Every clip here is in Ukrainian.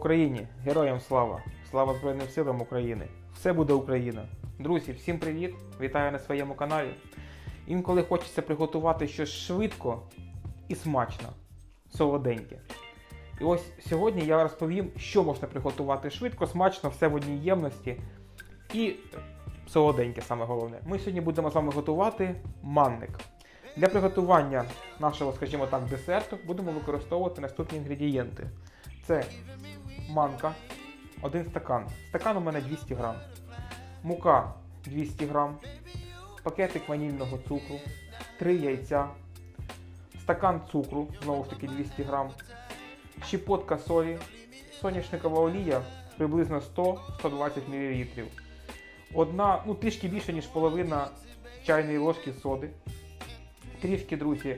Україні! Героям слава! Слава Збройним силам України! Все буде Україна! Друзі, всім привіт! Вітаю на своєму каналі. Інколи хочеться приготувати щось швидко і смачно, солоденьке. І ось сьогодні я розповім, що можна приготувати швидко, смачно, все в одній ємності і солоденьке саме головне. Ми сьогодні будемо з вами готувати манник. Для приготування нашого, скажімо так, десерту будемо використовувати наступні інгредієнти. Це манка, один стакан. Стакан у мене 200 грам. Мука 200 грам. Пакетик ванільного цукру, 3 яйця, стакан цукру, знову ж таки 200 грам, щепотка солі, соняшникова олія приблизно 100-120 мл. Одна, ну трішки більше, ніж половина чайної ложки соди. Трішки, друзі,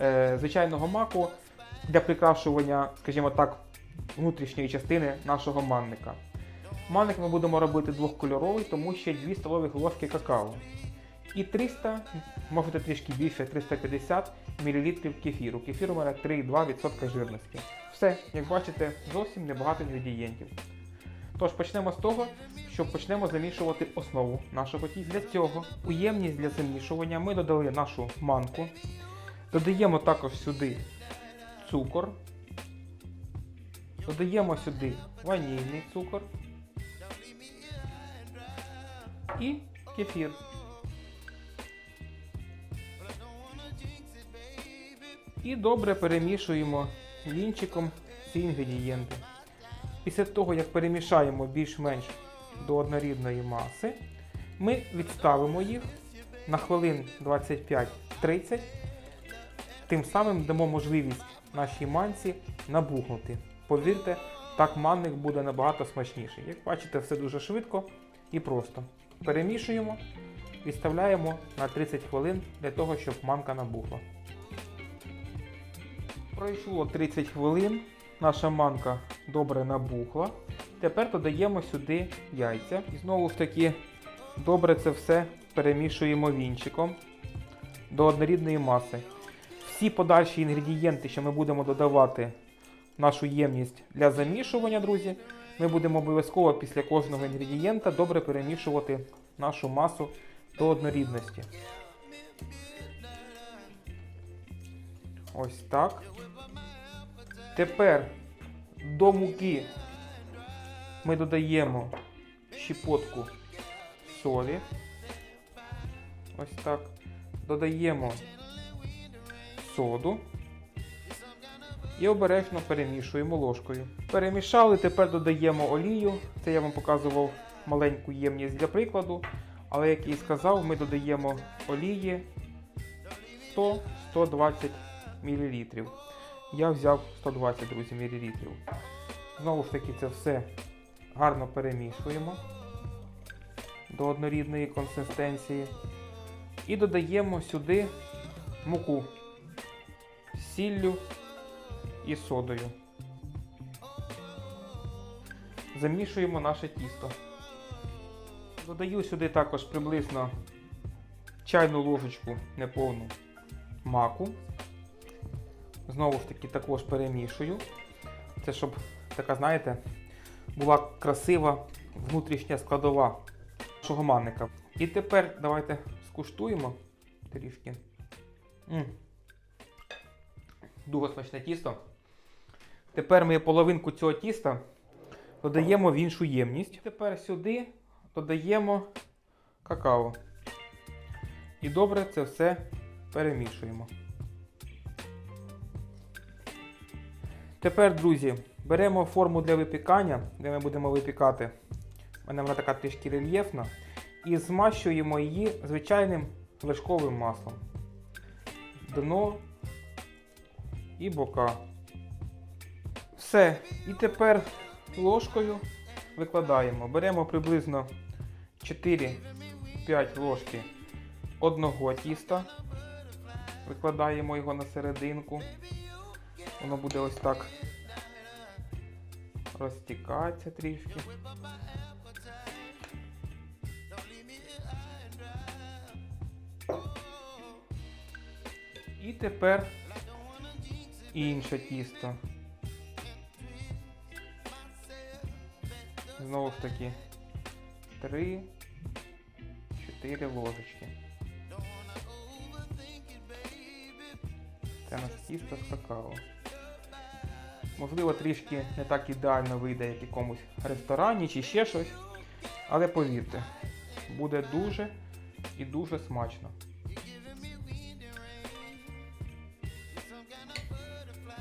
е, звичайного маку для прикрашування, скажімо так, внутрішньої частини нашого манника. Манник ми будемо робити двохкольоровий, тому ще 2 столові ложки какао. І 300, можете трішки більше, 350 мл кефіру. Кефір у мене 3,2% жирності. Все, як бачите, зовсім небагато інгредієнтів. Тож почнемо з того, що почнемо замішувати основу нашого тіста. Для цього у ємність для замішування ми додали нашу манку. Додаємо також сюди цукор. Додаємо сюди ванільний цукор і кефір. І добре перемішуємо вінчиком ці інгредієнти. Після того, як перемішаємо більш-менш до однорідної маси, ми відставимо їх на хвилин 25-30, тим самим дамо можливість нашій манці набухнути. Повірте, так манник буде набагато смачніший. Як бачите, все дуже швидко і просто. Перемішуємо, відставляємо на 30 хвилин для того, щоб манка набухла. Пройшло 30 хвилин, наша манка добре набухла. Тепер додаємо сюди яйця. І знову ж таки добре це все перемішуємо вінчиком до однорідної маси. Всі подальші інгредієнти, що ми будемо додавати нашу ємність для замішування, друзі, ми будемо обов'язково після кожного інгредієнта добре перемішувати нашу масу до однорідності. Ось так. Тепер до муки ми додаємо щепотку солі. Ось так. Додаємо соду і обережно перемішуємо ложкою. Перемішали, тепер додаємо олію. Це я вам показував маленьку ємність для прикладу. Але, як і сказав, ми додаємо олії 100-120 мл. Я взяв 120 друзі, мл. Знову ж таки, це все гарно перемішуємо до однорідної консистенції. І додаємо сюди муку сіллю і содою. Замішуємо наше тісто. Додаю сюди також приблизно чайну ложечку неповну маку. Знову ж таки також перемішую. Це щоб така, знаєте, була красива внутрішня складова нашого манника. І тепер давайте скуштуємо трішки. М. Дуже смачне тісто. Тепер ми половинку цього тіста додаємо в іншу ємність. Тепер сюди додаємо какао. І добре це все перемішуємо. Тепер, друзі, беремо форму для випікання, де ми будемо випікати. У мене вона така трішки рельєфна. І змащуємо її звичайним вершковим маслом. Дно і бока. Все. І тепер ложкою викладаємо. Беремо приблизно 4-5 ложки одного тіста. Викладаємо його на серединку. Воно буде ось так розтікатися трішки. І тепер інше тісто. Знову ж таки 3, 4 ложечки. Це нас тісто з какао. Можливо, трішки не так ідеально вийде, як якомусь ресторані чи ще щось. Але повірте, буде дуже і дуже смачно.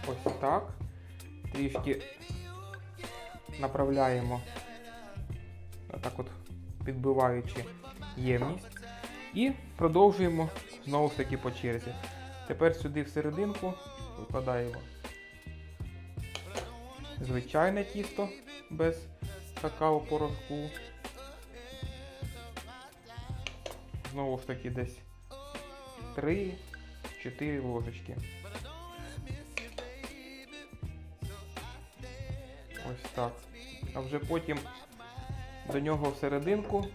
Ось так. Трішки направляємо, так от підбиваючи ємність. І продовжуємо знову ж таки по черзі. Тепер сюди всерединку викладаємо звичайне тісто без какао-порошку. Знову ж таки десь 3-4 ложечки. Ось так. А вже потім до нього всерединку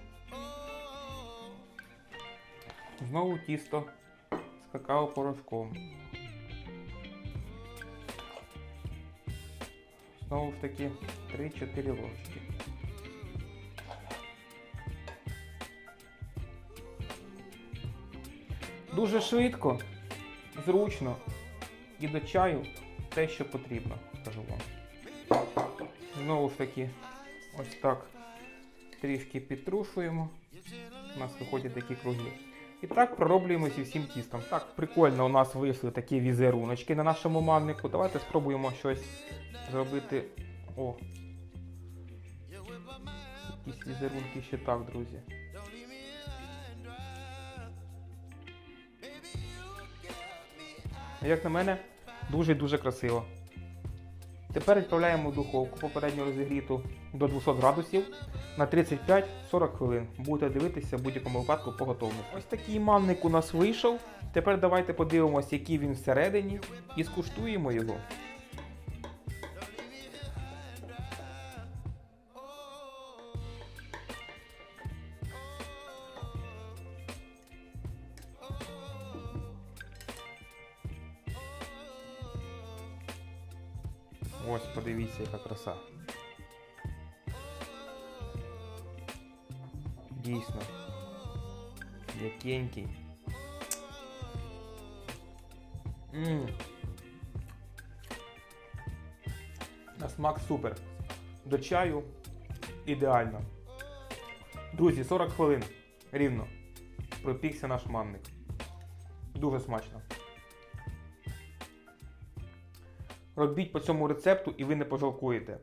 знову тісто з какао-порошком. Знову ж таки 3-4 ложки. Дуже швидко, зручно і до чаю те, що потрібно, скажу вам. Знову ж таки, ось так трішки підтрушуємо. У нас виходять такі круги. І так пророблюємо зі всім тістом. Так, прикольно у нас вийшли такі візеруночки на нашому маннику. Давайте спробуємо щось зробити. О! Якісь візерунки ще так, друзі. Як на мене, дуже дуже красиво. Тепер відправляємо духовку попередньо розігріту до 200 градусів на 35-40 хвилин. Будете дивитися в будь-якому випадку по готовності. Ось такий манник у нас вийшов. Тепер давайте подивимося, який він всередині, і скуштуємо його. Ось, подивіться, яка краса. Дійсно. М'якенький. Ммм. На смак супер. До чаю ідеально. Друзі, 40 хвилин рівно. Пропікся наш манник. Дуже смачно. Робіть по цьому рецепту і ви не пожалкуєте.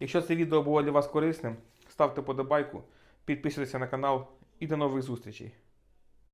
Якщо це відео було для вас корисним, ставте подобайку, підписуйтесь на канал і до нових зустрічей.